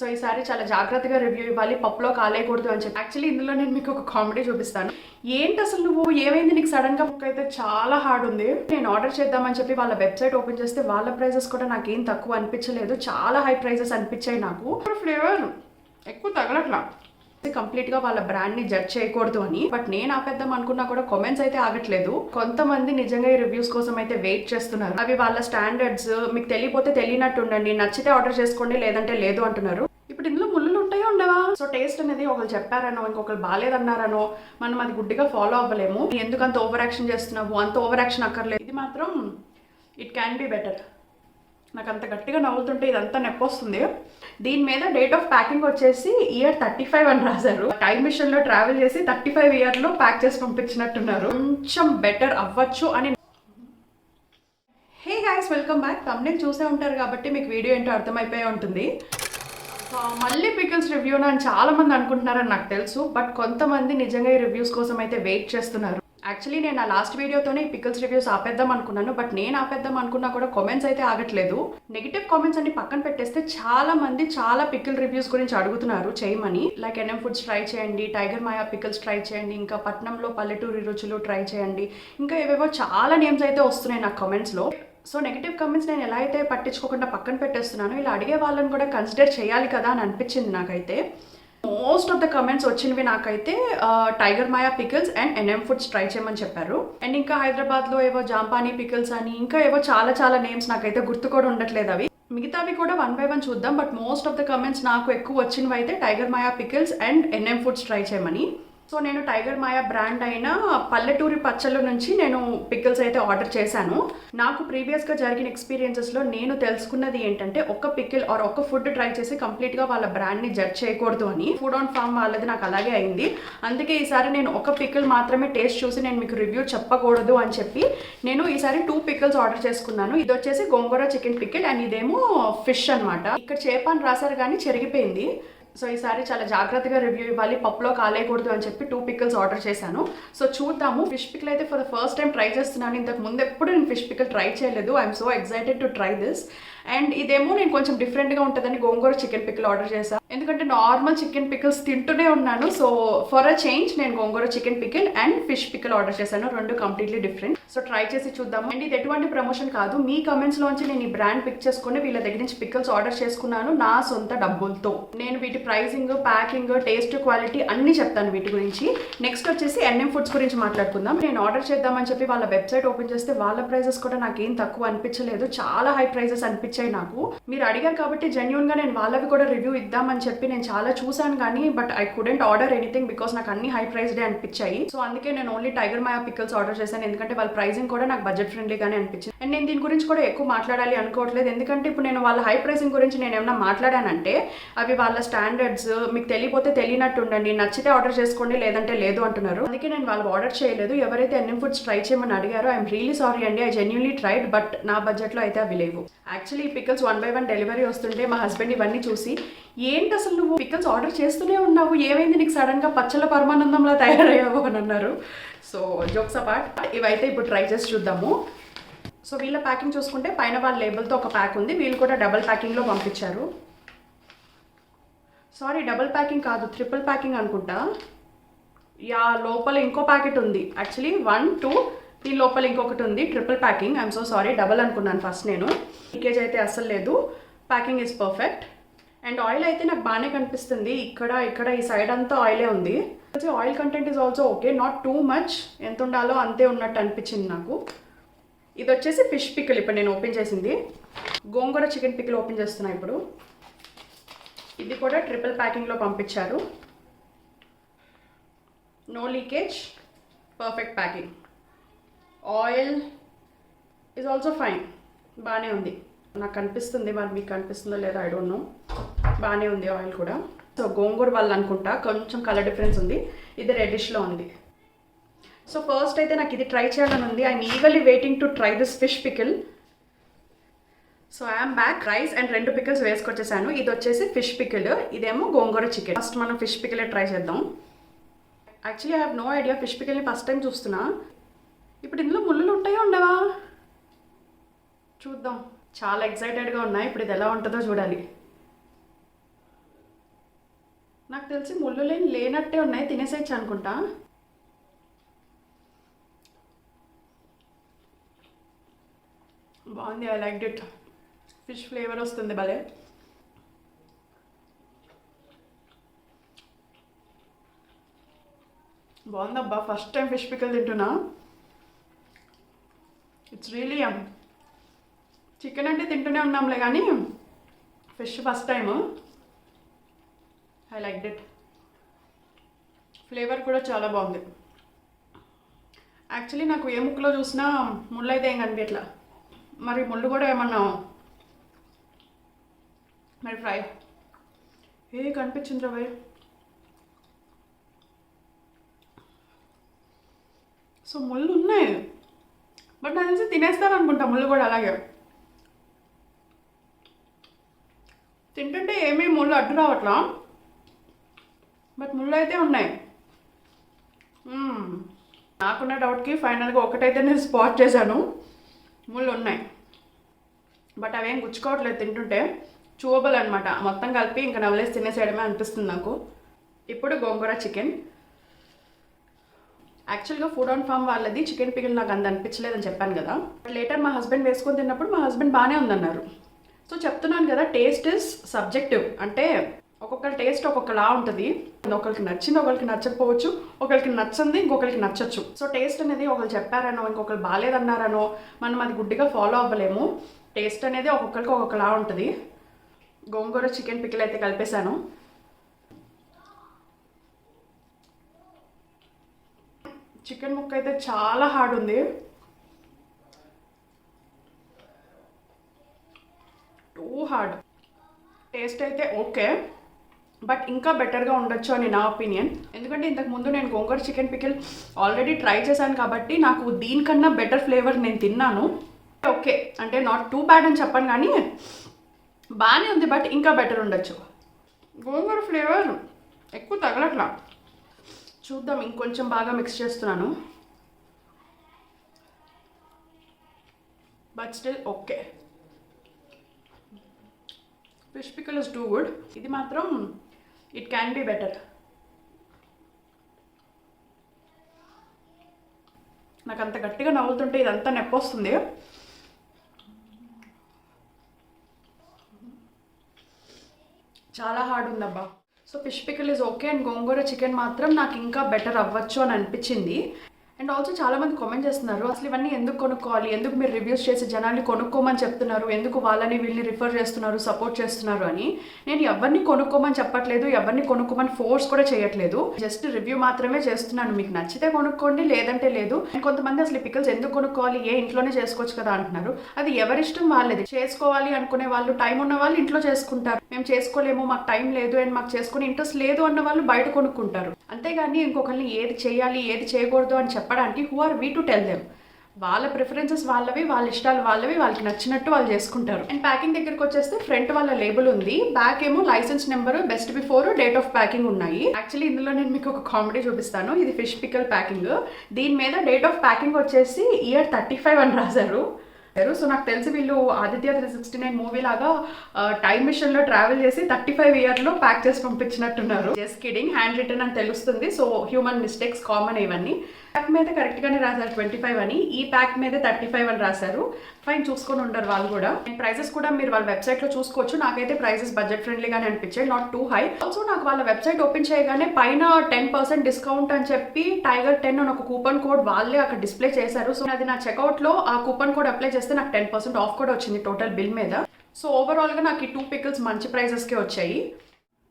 So ఈసారి చాలా జాగ్రత్తగా రివ్యూ ఇవ్వాలి. పప్పులో కాలేయకూడదు అని చెప్పి. యాక్చువల్లీ ఇందులో నేను మీకు ఒక కామెడీ చూపిస్తాను. ఏంటి అసలు నువ్వు? ఏమైంది? నీకు సడన్గా బుక్ అయితే చాలా హార్డ్ ఉంది. నేను ఆర్డర్ చేద్దామని చెప్పి వాళ్ళ వెబ్సైట్ ఓపెన్ చేస్తే వాళ్ళ ప్రైజెస్ కూడా నాకేం తక్కువ అనిపించలేదు. చాలా హై ప్రైజెస్ అనిపించాయి నాకు. ఫ్లేవర్ ఎక్కువ తగలట్లా. కంప్లీట్గా వాళ్ళ బ్రాండ్ని జడ్జ్ చేయకూడదు అని. బట్ నేను ఆపేద్దాం అనుకున్నా కూడా కామెంట్స్ అయితే ఆగట్లేదు. కొంతమంది నిజంగా ఈ రివ్యూస్ కోసం అయితే వెయిట్ చేస్తున్నారు. అవి వాళ్ళ స్టాండర్డ్స్ మీకు తెలియపోతే తెలియనట్టు ఉండండి. నచ్చితే ఆర్డర్ చేసుకోండి. లేదంటే లేదు అంటున్నారు. ఇప్పుడు ఇందులో ముళ్ళు ఉంటాయో ఉండవా? సో టేస్ట్ అనేది ఒకరు చెప్పారనో ఇంకొకరు బాగాలేదన్నారనో మనం అది గుడ్డిగా ఫాలో అవ్వలేము. ఎందుకు అంత ఓవర్ యాక్షన్ చేస్తున్నావు? అంత ఓవర్ యాక్షన్ అక్కర్లేదు. ఇది మాత్రం ఇట్ క్యాన్ బి బెటర్ నాకు అంత గట్టిగా నవ్వుతుంటే ఇదంతా నొప్పి వస్తుంది దీని మీద డేట్ ఆఫ్ ప్యాకింగ్ వచ్చేసి ఇయర్ థర్టీ ఫైవ్ అని రాశారు. టైం మిషన్లో ట్రావెల్ చేసి థర్టీ ఫైవ్ ఇయర్లో ప్యాక్ చేసి పంపించినట్టున్నారు. కొంచెం బెటర్ అవ్వచ్చు అని హే గాయస్ వెల్కమ్ బ్యాక్ తమ్నే చూసే ఉంటారు కాబట్టి మీకు వీడియో ఏంటో అర్థమైపోయి ఉంటుంది. మళ్ళీ పికిల్స్ రివ్యూ అని చాలా మంది అనుకుంటున్నారని నాకు తెలుసు బట్ కొంతమంది నిజంగా ఈ రివ్యూస్ కోసం అయితే వెయిట్ చేస్తున్నారు. యాక్చువల్లీ నేను నా లాస్ట్ వీడియోతోనే ఈ పికిల్స్ రివ్యూస్ ఆపేద్దాం అనుకున్నాను బట్ నేను ఆపేద్దాం అనుకున్నా కూడా కామెంట్స్ అయితే ఆగట్లేదు. నెగిటివ్ కామెంట్స్ అన్ని పక్కన పెట్టేస్తే చాలా మంది చాలా పికిల్ రివ్యూస్ గురించి అడుగుతున్నారు చేయమని. లైక్ ఎన్ఎం ఫుడ్స్ ట్రై చేయండి టైగర్ మాయా పికిల్స్ ట్రై చేయండి ఇంకా పట్నంలో పల్లెటూరి రుచులు ట్రై చేయండి. ఇంకా ఏవేవో చాలా నేమ్స్ అయితే వస్తున్నాయి నాకు కామెంట్స్లో సో నెగిటివ్ కమెంట్స్ నేను ఎలా అయితే పట్టించుకోకుండా పక్కన పెట్టేస్తున్నాను ఇలా అడిగే వాళ్ళని కూడా కన్సిడర్ చేయాలి కదా అని అనిపించింది నాకైతే. మోస్ట్ ఆఫ్ ద కమెంట్స్ వచ్చినవి నాకైతే Tiger Maya pickles and NM foods try చేయమని చెప్పారు. అండ్ ఇంకా హైదరాబాద్లో ఏవో జాంపానీ పికిల్స్ అని ఇంకా ఏవో చాలా చాలా నేమ్స్ నాకైతే గుర్తు కూడా ఉండట్లేదు అవి. మిగతావి కూడా వన్ బై వన్ చూద్దాం but most of the comments నాకు ఎక్కువ వచ్చినవి అయితే Tiger Maya pickles and NM foods try చేయమని. సో నేను టైగర్ మాయా బ్రాండ్ అయిన పల్లెటూరి పచ్చళ్ళ నుంచి నేను పికిల్స్ అయితే ఆర్డర్ చేశాను. నాకు ప్రీవియస్గా జరిగిన ఎక్స్పీరియన్సెస్లో నేను తెలుసుకున్నది ఏంటంటే ఒక పిక్కిల్ ఆర్ ఒక ఫుడ్ ట్రై చేసి కంప్లీట్గా వాళ్ళ బ్రాండ్ని జడ్జ్ చేయకూడదు అని. ఫుడ్ ఆన్ ఫామ్ వాళ్ళది నాకు అలాగే అయింది. అందుకే ఈసారి నేను ఒక పిక్కిల్ మాత్రమే టేస్ట్ చూసి నేను మీకు రివ్యూ చెప్పకూడదు అని చెప్పి నేను ఈసారి టూ పిక్కిల్స్ ఆర్డర్ చేసుకున్నాను. ఇది వచ్చేసి గోంగూర చికెన్ పిక్కిల్ అండ్ ఇదేమో ఫిష్ అనమాట ఇక్కడ చేప అని రాశారు కానీ చెరిగిపోయింది. సో ఈసారి చాలా జాగ్రత్తగా రివ్యూ ఇవ్వాలి. పప్పులో కాలేయకూడదు అని చెప్పి టూ పికిల్స్ ఆర్డర్ చేశాను. సో చూద్దాము. ఫిష్ పికిల్ అయితే for the first time try చేస్తున్నాను. ఇంతకు ముందు ఎప్పుడు నేను ఫిష్ పికిల్ ట్రై చేయలేదు. I'm so excited to try this and ఇదేమో నేను కొంచెం డిఫరెంట్గా ఉంటుందని గోంగూర చికెన్ పికిల్ ఆర్డర్ చేశాను ఎందుకంటే నార్మల్ చికెన్ పికిల్స్ తింటూనే ఉన్నాను. సో ఫర్ అ చేంజ్ నేను gongura chicken pickle and fish pickle order చేశాను. రెండు కంప్లీట్లీ డిఫరెంట్ సో ట్రై చేసి చూద్దాము. అండ్ ఇది ఎటువంటి ప్రమోషన్ కాదు. మీ కమెంట్స్ లోంచి నేను ఈ బ్రాండ్ పిక్ చేసుకుని వీళ్ళ దగ్గర నుంచి పికిల్స్ ఆర్డర్ చేసుకున్నాను. నా సొంత డబ్బులతో. నేను వీటి ప్రైసింగ్ ప్యాకింగ్ టేస్ట్ క్వాలిటీ అన్ని చెప్తాను వీటి గురించి. నెక్స్ట్ వచ్చేసి ఎన్ఎం ఫుడ్స్ గురించి మాట్లాడుకుందాం. నేను ఆర్డర్ చేద్దామని చెప్పి వాళ్ళ వెబ్సైట్ ఓపెన్ చేస్తే వాళ్ళ ప్రైజెస్ కూడా నాకేం తక్కువ అనిపించలేదు. చాలా హై ప్రైజెస్ అనిపించాయి నాకు. మీరు అడిగారు కాబట్టి జెన్యున్గా నేను వాళ్ళవి కూడా రివ్యూ ఇద్దామని చెప్పి నేను చాలా చూసాను కానీ but I couldn't order anything because నాకు అన్ని హై ప్రైస్ డే అనిపించాయి. సో అందుకే నేను only Tiger Maya pickles order చేశాను. ఎందుకంటే వాళ్ళ ప్రైసింగ్ కూడా నాకు బడ్జెట్ ఫ్రెండ్లీగానే అనిపించింది. అండ్ నేను దీని గురించి కూడా ఎక్కువ మాట్లాడాలి అనుకోవట్లేదు. ఎందుకంటే ఇప్పుడు నేను వాళ్ళ హై ప్రైసింగ్ గురించి నేను ఏమైనా మాట్లాడానంటే అవి వాళ్ళ స్టాండర్డ్స్ మీకు తెలియపోతే తెలియనట్టు ఉండండి. నచ్చితే ఆర్డర్ చేసుకోండి లేదంటే లేదు అంటున్నారు. అందుకే నేను వాళ్ళు ఆర్డర్ చేయలేదు. ఎవరైతే ఎన్ఎం ఫుడ్స్ ట్రై చేయమని అడిగారో ఐఎమ్ రియలీ సారీ అండి. ఐ జెన్యున్లీ ట్రైడ్ బట్ నా బడ్జెట్లో అయితే అవి లేవు. యాక్చువల్లీ ఈ pickles one by one delivery వస్తుంటే మా హస్బెండ్ ఇవన్నీ చూసి ఏంటి అసలు నువ్వు పికల్స్ ఆర్డర్ చేస్తూనే ఉన్నావు? ఏమైంది నీకు సడన్గా పచ్చల పరమానందంలా తయారయ్యావు? అని అన్నారు. సో జోక్స్ అపార్ట్ ఇవైతే ఇప్పుడు ట్రై చేసి చూద్దాము. సో వీళ్ళ ప్యాకింగ్ చూసుకుంటే పైన వాళ్ళ లేబుల్తో ఒక ప్యాక్ ఉంది. వీళ్ళు కూడా డబల్ ప్యాకింగ్లో పంపించారు. సారీ డబుల్ ప్యాకింగ్ కాదు ట్రిపుల్ ప్యాకింగ్ అనుకుంటా. యా లోపల ఇంకో ప్యాకెట్ ఉంది. యాక్చువల్లీ వన్ టూ దీని లోపల ఇంకొకటి ఉంది triple packing I'm so sorry double అనుకున్నాను ఫస్ట్ నేను. లీకేజ్ అయితే అస్సలు లేదు. Packing is perfect and oil అయితే నాకు బాగానే కనిపిస్తుంది. ఇక్కడ ఇక్కడ ఈ సైడ్ అంతా ఆయిలే ఉంది. Oil content is also okay not too much ఎంత ఉండాలో అంతే ఉన్నట్టు అనిపించింది నాకు. ఇది వచ్చేసి ఫిష్ పికిల్ ఇప్పుడు నేను ఓపెన్ చేసింది. గోంగూర చికెన్ పికిల్ ఓపెన్ చేస్తున్నా ఇప్పుడు. ఇది కూడా ట్రిపుల్ ప్యాకింగ్లో పంపించారు. No leakage perfect packing oil is also fine బాగానే ఉంది. నాకు కనిపిస్తుంది మరి మీకు కనిపిస్తుందో లేదో ఐ డోంట్ నో బాగానే ఉంది ఆయిల్ కూడా. సో గోంగూర వల్ల అనుకుంటా కొంచెం కలర్ డిఫరెన్స్ ఉంది. ఇది రెడ్డిష్లో ఉంది. సో ఫస్ట్ అయితే నాకు ఇది ట్రై చేయాలని ఉంది. I'm eagerly waiting to try this fish pickle so I'm back rice and రెండు పికిల్స్ వేసుకొచ్చేసాను. ఇది వచ్చేసి ఫిష్ పికిల్ ఇదేమో గోంగూర చికెన్ ఫస్ట్ మనం ఫిష్ పికిలే ట్రై చేద్దాం. Actually I have no idea fish పికిల్ని first time చూస్తున్నా. ఇప్పుడు ఇందులో ముళ్ళులు ఉంటాయో ఉండవా? చూద్దాం. చాలా ఎక్సైటెడ్గా ఉన్నాయి. ఇప్పుడు ఇది ఎలా ఉంటుందో చూడాలి. నాకు తెలిసి ముళ్ళు లేని లేనట్టే ఉన్నాయి. తినేసేయచ్చు అనుకుంటా. బాగుంది. I like it fish flavour వస్తుంది భలే. బాగుందబ్బా. ఫస్ట్ టైం ఫిష్ పికల్ తింటున్నా. ఇట్స్ రియలీ చికెన్ అంటే తింటూనే ఉన్నాంలే కానీ fish first time I liked it flavour కూడా చాలా బాగుంది. యాక్చువల్లీ నాకు ఏ ముక్కలో చూసినా ముళ్ళు అయితే ఏం కనిపించట్లా. మరి ముళ్ళు కూడా ఏమన్నా మరి ఫ్రై ఏ కనిపించింది రవే సో ముళ్ళు ఉన్నాయి. బట్ నాకు తెలిసి తినేస్తాను అనుకుంటా ముళ్ళు కూడా అలాగే. తింటుంటే ఏమీ ముళ్ళు అడ్డు రావట్లా? బట్ ముళ్ళు అయితే ఉన్నాయి. నాకున్న డౌట్కి ఫైనల్గా ఒకటైతే నేను స్పాట్ చేశాను. ముళ్ళు ఉన్నాయి. బట్ అవేం గుచ్చుకోవట్లేదు తింటుంటే. చూవబుల్ అనమాట మొత్తం కలిపి ఇంకా నవలేసి తినేసేయడమే అనిపిస్తుంది నాకు. ఇప్పుడు గోంగూర చికెన్. యాక్చువల్గా ఫుడ్ ఆన్ ఫామ్ వాళ్ళది. చికెన్ పికిల్ నాకు అంత అనిపించలేదని చెప్పాను కదా. లేటర్ మా హస్బెండ్ వేసుకొని తిన్నప్పుడు మా హస్బెండ్ బాగానే ఉందన్నారు. సో చెప్తున్నాను కదా టేస్ట్ ఇస్ సబ్జెక్టివ్ అంటే ఒక్కొక్కరి టేస్ట్ ఒక్కొక్కలా ఉంటుంది. ఒకరికి నచ్చింది ఒకరికి నచ్చకపోవచ్చు. ఒకరికి నచ్చింది ఇంకొకరికి నచ్చచ్చు. సో టేస్ట్ అనేది ఒకరు చెప్పారనో ఇంకొకరు బాగాలేదన్నారనో మనం అది గుడ్డిగా ఫాలో అవ్వలేము. టేస్ట్ అనేది ఒక్కొక్కరికి ఒక్కొక్కలా ఉంటుంది. గోంగూర చికెన్ పికిల్ అయితే కలిపేశాను. చికెన్ ముక్క అయితే చాలా హార్డ్ ఉంది. Too hard. టేస్ట్ అయితే ఓకే బట్ ఇంకా బెటర్గా ఉండొచ్చు అని నా ఒపీనియన్. ఎందుకంటే ఇంతకు ముందు నేను gongura chicken pickle already try చేశాను కాబట్టి నాకు దీనికన్నా బెటర్ ఫ్లేవర్ నేను తిన్నాను. ఓకే అంటే నాట్ టూ బ్యాడ్ అని చెప్పాను కానీ బాగానే ఉంది బట్ ఇంకా బెటర్ ఉండొచ్చు. గోంగూర ఫ్లేవర్ ఎక్కువ తగలట్లా. చూద్దాం ఇంకొంచెం బాగా మిక్స్ చేస్తున్నాను. But still okay fish pickle is too good ఇది మాత్రం ఇట్ క్యాన్ బి బెటర్ నాకు అంత గట్టిగా నవ్వుతుంటే ఇదంతా నొప్పి వస్తుంది. చాలా hard ఉందబ్బా. So fish pickle is okay and gongura chicken మాత్రం నాకు ఇంకా బెటర్ అవ్వచ్చు అని అనిపించింది. అండ్ ఆల్సో చాలా మంది కామెంట్ చేస్తున్నారు అసలు ఇవన్నీ ఎందుకు కొనుక్కోవాలి? ఎందుకు మీరు రివ్యూస్ చేసి జనాల్ని కొనుక్కోమని చెప్తున్నారు? ఎందుకు వాళ్ళని వీళ్ళని రిఫర్ చేస్తున్నారు సపోర్ట్ చేస్తున్నారు? అని నేను ఎవరిని కొనుక్కోమని చెప్పట్లేదు ఎవరిని కొనుక్కోమని ఫోర్స్ కూడా చేయట్లేదు. జస్ట్ రివ్యూ మాత్రమే చేస్తున్నాను. మీకు నచ్చితే కొనుక్కోండి లేదంటే లేదు. అండ్ కొంతమంది అసలు పికల్స్ ఎందుకు కొనుక్కోవాలి? ఏ ఇంట్లోనే చేసుకోవచ్చు కదా అంటున్నారు. అది ఎవరిష్టం వాళ్ళది? చేసుకోవాలి అనుకునే వాళ్ళు టైం ఉన్న వాళ్ళు ఇంట్లో చేసుకుంటారు. మేము చేసుకోలేము మాకు టైం లేదు అండ్ మాకు చేసుకునే ఇంట్రెస్ట్ లేదు అన్న వాళ్ళు బయట కొనుక్కుంటారు. అంతేగాని ఇంకొకరిని ఏది చేయాలి ఏది చేయకూడదు అని చెప్పడానికి who are we to tell them వాళ్ళ ప్రిఫరెన్సెస్ వాళ్ళవి వాళ్ళ ఇష్టాలు వాళ్ళవి వాళ్ళకి నచ్చినట్టు వాళ్ళు చేసుకుంటారు. అండ్ ప్యాకింగ్ దగ్గరికి వచ్చేస్తే ఫ్రంట్ వాళ్ళ లేబుల్ ఉంది. బ్యాక్ ఏమో license number best before date of packing ఉన్నాయి. యాక్చువల్లీ ఇందులో నేను మీకు ఒక కామెడీ చూపిస్తాను. ఇది ఫిష్ పికల్ ప్యాకింగ్ దీని మీద డేట్ ఆఫ్ ప్యాకింగ్ వచ్చేసి ఇయర్ థర్టీ ఫైవ్ అని రాశారు. సో నాకు తెలిసి వీళ్ళు Aditya three sixty nine movie లాగా టైం మిషన్లో ట్రావెల్ చేసి థర్టీ ఫైవ్ ఇయర్లో ప్యాక్ చేసి పంపించినట్టున్నారు. జస్ట్ కిడింగ్ హ్యాండ్ రిటర్న్ అని తెలుస్తుంది. సో హ్యూమన్ మిస్టేక్స్ కామన్ ఇవన్నీ. ప్యాక్ మీద కరెక్ట్ గానే రాశారు ట్వంటీ ఫైవ్ అని. ఈ ప్యాక్ మీద థర్టీ ఫైవ్ అని రాశారు. ఫైన్ చూసుకొని ఉండరు వాళ్ళు కూడా. ప్రైసెస్ కూడా మీరు వాళ్ళ వెబ్సైట్లో చూసుకోవచ్చు. నాకైతే ప్రైసెస్ బడ్జెట్ ఫ్రెండ్లీగానే అనిపించాయి నాట్ టూ హై ఆల్సో నాకు వాళ్ళ వెబ్సైట్ ఓపెన్ చేయగానే పైన టెన్ పర్సెంట్ డిస్కౌంట్ అని చెప్పి టైగర్ టెన్ అని ఒక కూపన్ కోడ్ వాళ్ళే అక్కడ డిస్ప్లే చేశారు. సో అది నా చెక్అవుట్లో ఆ కూపన్ కోడ్ అప్లై చేస్తే నాకు టెన్ పర్సెంట్ ఆఫ్ కూడా వచ్చింది టోటల్ బిల్ మీద. సో ఓవరాల్గా నాకు ఈ టూ పికిల్స్ మంచి ప్రైజెస్కే వచ్చాయి.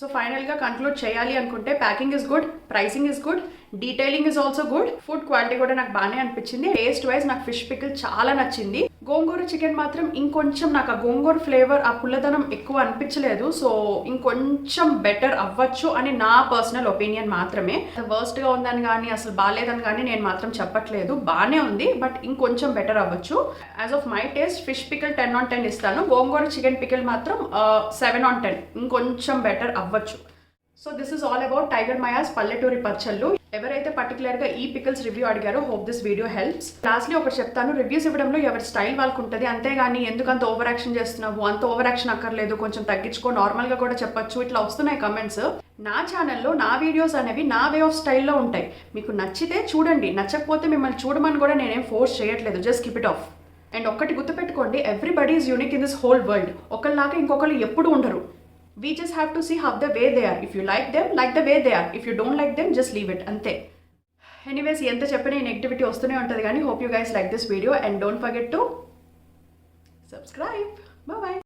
సో ఫైనల్గా కన్క్లూడ్ చేయాలి అనుకుంటే packing is good pricing is good detailing is also good food quality కూడా నాకు బాగానే అనిపించింది. టేస్ట్ వైజ్ నాకు ఫిష్ పికిల్ చాలా నచ్చింది. గోంగూర చికెన్ మాత్రం ఇంకొంచెం నాకు ఆ గోంగూర ఫ్లేవర్ ఆ పుల్లదనం ఎక్కువ అనిపించలేదు. సో ఇంకొంచెం బెటర్ అవ్వచ్చు అని నా పర్సనల్ ఒపీనియన్ మాత్రమే. వర్స్ట్గా ఉందని కానీ అసలు బాగాలేదని కానీ నేను మాత్రం చెప్పట్లేదు. బాగానే ఉంది బట్ ఇంకొంచెం బెటర్ అవ్వచ్చు. As of my taste fish pickle ten on ten ఇస్తాను. గోంగూర చికెన్ పికిల్ మాత్రం సెవెన్ ఆన్ టెన్ ఇంకొంచెం బెటర్ అవ్వచ్చు. So this is all about Tiger Maya's పల్లెటూరి పచ్చళ్ళు ఎవరైతే పర్టికులర్గా ఈ pickles review అడిగారో hope this video helps lastly ఒకటి చెప్తాను. రివ్యూస్ ఇవ్వడంలో ఎవరి స్టైల్ వాళ్ళకు ఉంటుంది అంతేగాని ఎందుకంత ఓవర్ యాక్షన్ చేస్తున్నావు? అంత ఓవర్ యాక్షన్ అక్కర్లేదు కొంచెం తగ్గించుకో. నార్మల్గా కూడా చెప్పొచ్చు. ఇట్లా వస్తున్నాయి కమెంట్స్ నా ఛానల్లో నా వీడియోస్ అనేవి నా వే ఆఫ్ స్టైల్లో ఉంటాయి. మీకు నచ్చితే చూడండి. నచ్చకపోతే మిమ్మల్ని చూడమని కూడా నేనేం ఫోర్స్ చేయట్లేదు. Just keep it off and ఒక్కటి గుర్తుపెట్టుకోండి everybody is unique in this whole world ఒకళ్ళలాగా ఇంకొకళ్ళు ఎప్పుడు ఉండరు. We just have to see how the way they are if you like them like the way they are if you don't like them just leave it అంతే. Anyways ఎంత చెప్పినా ఈ negativity వస్తూనే ఉంటుంది కానీ hope you guys like this video and don't forget to subscribe bye